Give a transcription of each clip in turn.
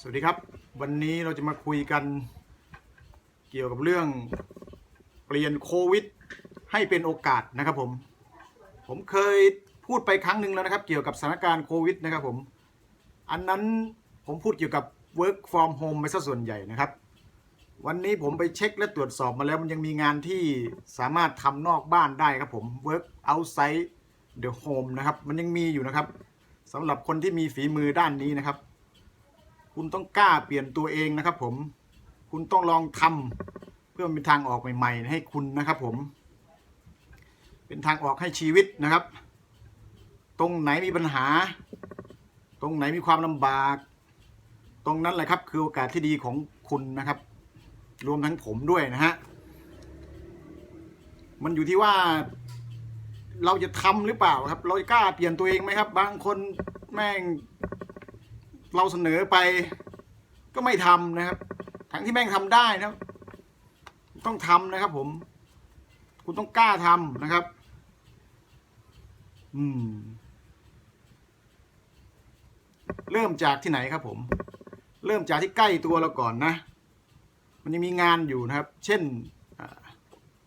สวัสดีครับ วันนี้เราจะมาคุยกัน เกี่ยวกับเรื่องเปลี่ยนโควิด ให้เป็นโอกาสนะครับผม ผมเคยพูดไปครั้งหนึ่งแล้วนะครับ เกี่ยวกับสถานการณ์โควิดนะครับผม อันนั้นผมพูดเกี่ยวกับ work from home ไปซะส่วนใหญ่นะครับ วันนี้ผมไปเช็คและตรวจสอบมาแล้วมันยังมีงานที่สามารถทำนอกบ้านได้ครับผม work outside the home นะครับ มันยังมีอยู่นะครับสำหรับคนที่มีฝีมือด้านนี้นะครับ คุณต้องกล้าเปลี่ยนตัวเองนะครับผมคุณต้องลองทำเพื่อเป็นทางออกใหม่ ๆ ให้คุณนะครับผม เป็นทางออกให้ชีวิตนะครับ ตรงไหนมีปัญหา ตรงไหนมีความลำบาก ตรงนั้นแหละครับ คือโอกาสที่ดีของคุณนะครับ รวมทั้งผมด้วยนะฮะมันอยู่ที่ว่าเราจะทำหรือเปล่าครับ เราจะกล้าเปลี่ยนตัวเองไหมครับ บางคนแม่ง เราเสนอไปก็ไม่ทำนะครับทั้งที่แม่งทำได้นะต้องทำนะครับ ผม คุณต้องกล้าทำนะครับ อืม เริ่มจากที่ไหนครับ ผม เริ่มจากที่ใกล้ตัวเราก่อนนะ มันยังมีงานอยู่นะครับ เช่น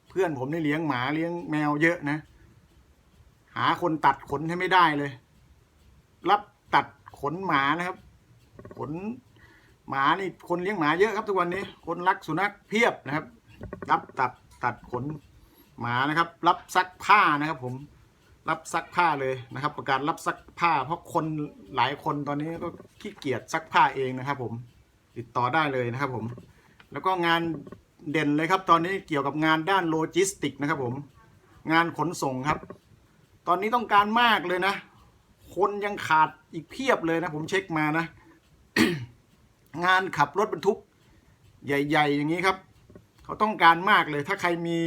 เพื่อนผมนี่เลี้ยงหมาเลี้ยงแมวเยอะนะ หาคนตัดขนให้ไม่ได้เลย รับตัดขนหมานะครับ ขนหมานี่คนเลี้ยงหมาเยอะครับทุกวันนี้ คนรักสุนัขเพียบนะครับ รับตัดตัดขนหมานะครับ รับซักผ้านะครับ ผมรับซักผ้าเลยนะครับ ประกาศรับซักผ้า เพราะคนหลายคนตอนนี้ก็ขี้เกียจซักผ้าเองนะครับ ผมติดต่อได้เลยนะครับ ผม แล้วก็งานเด่นเลยครับ ตอนนี้เกี่ยวกับงานด้านโลจิสติกนะครับ ผม งานขนส่งครับ ตอนนี้ต้องการมากเลยนะ คนยังขาดอีกเพียบเลยนะ ผมเช็คมานะ งานขับรถบรรทุก ใหญ่ ๆ อย่างนี้ครับ เขาต้องการมากเลย ถ้าใครมี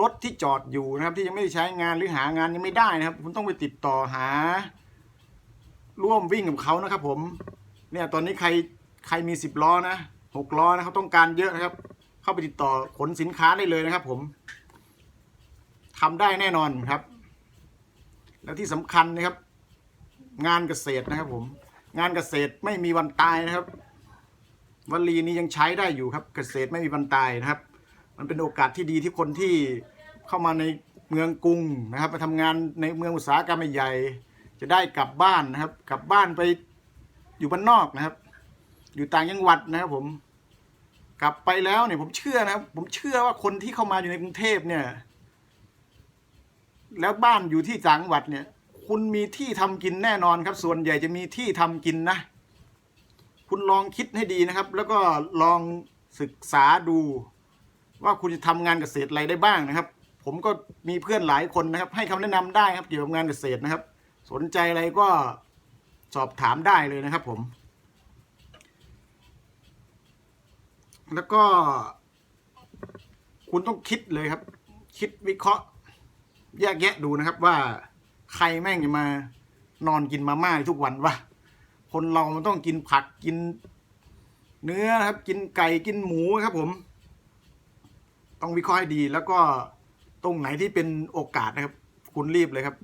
รถที่จอดอยู่นะครับ ที่ยังไม่ได้ใช้งานหรือหางานยังไม่ได้นะครับ คุณต้องไปติดต่อหา ร่วมวิ่งกับเขานะครับ ผม เนี่ยตอนนี้ใครใครมีสิบล้อนะหกล้อนะเขาต้องการเยอะนะครับ เข้าไปติดต่อขนสินค้าได้เลยนะครับ ผมทำได้แน่นอนครับ แล้วที่สำคัญนะครับ งานเกษตรนะครับ ผม งานเกษตรไม่มีวันตายนะครับ วลีนี้ยังใช้ได้อยู่ครับ เกษตรไม่มีวันตายนะครับ มันเป็นโอกาสที่ดีที่คนที่เข้ามาในเมืองกรุงนะครับมาทำงานในเมืองอุตสาหกรรมใหญ่จะได้กลับบ้านนะครับ กลับบ้านไปอยู่บ้านนอกนะครับ อยู่ต่างจังหวัดนะครับผม กลับไปแล้วเนี่ยผมเชื่อนะครับ ผมเชื่อว่าคนที่เข้ามาอยู่ในกรุงเทพเนี่ย แล้วบ้านอยู่ที่ต่างจังหวัดเนี่ย คุณมีที่ทำกินแน่นอนครับ ส่วนใหญ่จะมีที่ทำกินนะ คุณลองคิดให้ดีนะครับ แล้วก็ลองศึกษาดู ว่าคุณจะทำงานเกษตรอะไรได้บ้างนะครับ ผมก็มีเพื่อนหลายคนนะครับ ให้คำแนะนำได้ครับเกี่ยวกับงานเกษตรนะครับ สนใจอะไรก็สอบถามได้เลยนะครับผม แล้วก็คุณต้องคิดเลยครับ คิดวิเคราะห์ แยกแยะดูนะครับว่าใครแม่งจะมานอนกินมาม่าทุกวันวะ คนเรามันต้องกินผักกิน เนื้อครับ กินไก่กินหมูครับ ผม ต้องวิเคราะห์ให้ดีแล้วก็ตรงไหนที่เป็นโอกาสนะครับ คุณรีบเลยครับ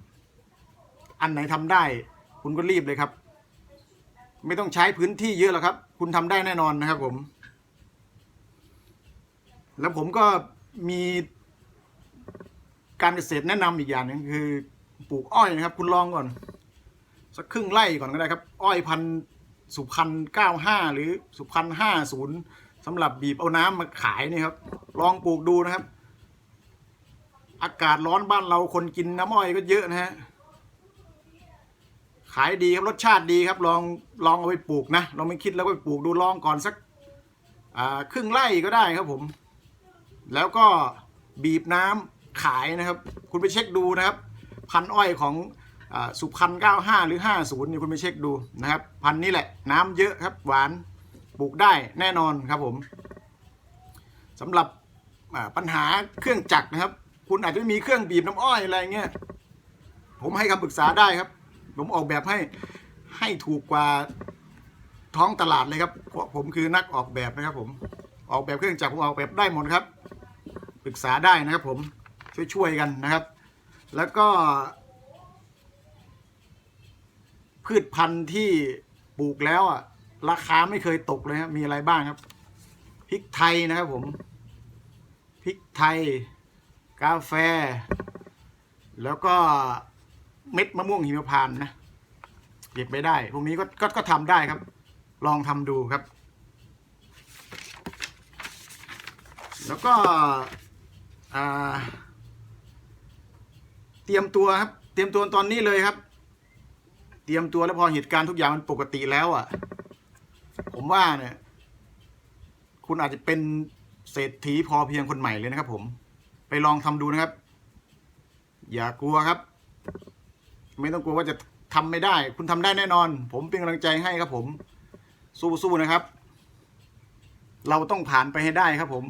อันไหนทำได้ คุณก็รีบเลยครับ ไม่ต้องใช้พื้นที่เยอะหรอกครับ คุณทำได้แน่นอนนะครับ ผม แล้วผมก็มีการเกษตรแนะนำอีกอย่างหนึงคือ ปลูกอ้อยนะครับ คุณลองก่อน สักครึ่งไร่ก่อนก็ได้ครับ อ้อยพันสุพรรณเก้าห้าหรือสุพรรณห้าศูนย์สำหรับบีบเอาน้ำมาขายนี่ครับ ลองปลูกดูนะครับ อากาศร้อนบ้านเราคนกินน้ำอ้อยก็เยอะนะฮะขายดีครับรสชาติดีครับ ลองลองเอาไปปลูกนะลองไม่คิดแล้วไปปลูกดูลองก่อนสักครึ่งไร่ก็ได้ครับผม แล้วก็บีบน้ำขายนะครับ คุณไปเช็คดูนะครับ พันอ้อยของ สุพรรณ95 หรือ 50นี่คุณไปเช็คดูนะครับ พันนี้แหละน้ำเยอะครับหวานปลูกได้แน่นอนครับผมสำหรับปัญหาเครื่องจักรนะครับ คุณอาจจะไม่มีเครื่องบีบน้ำอ้อยอะไรเงี้ยผมให้คำปรึกษาได้ครับ ผมออกแบบให้ให้ถูกกว่าท้องตลาดเลยครับเพราะผมคือนักออกแบบนะครับ ผมออกแบบเครื่องจักรผมออกแบบได้หมดครับปรึกษาได้นะครับผมช่วยๆกันนะครับ แล้วก็ พืชพันธุ์ที่ปลูกแล้วอะ ราคาไม่เคยตกเลยครับมีอะไรบ้างครับพริกไทยนะครับผมพริกไทย กาแฟ แล้วก็เม็ดมะม่วงหิมพานต์นะเก็บไม่ได้ พวกนี้ก็ก็ก็ทำได้ครับ ลองทำดูครับ แล้วก็เตรียมตัวครับ เตรียมตัวตอนนี้เลยครับ เตรียมตัวแล้วพอเหตุการณ์ทุกอย่างมันปกติแล้วอะ ผมว่าเนี่ย คุณอาจจะเป็นเศรษฐีพอเพียงคนใหม่เลยนะครับ ผม ไปลองทำดูนะครับ อย่ากลัวครับ ไม่ต้องกลัวว่าจะทำไม่ได้ คุณทำได้แน่นอน ผมเป็นกำลังใจให้ครับ ผม สู้ๆนะครับ เราต้องผ่านไปให้ได้ครับ ผม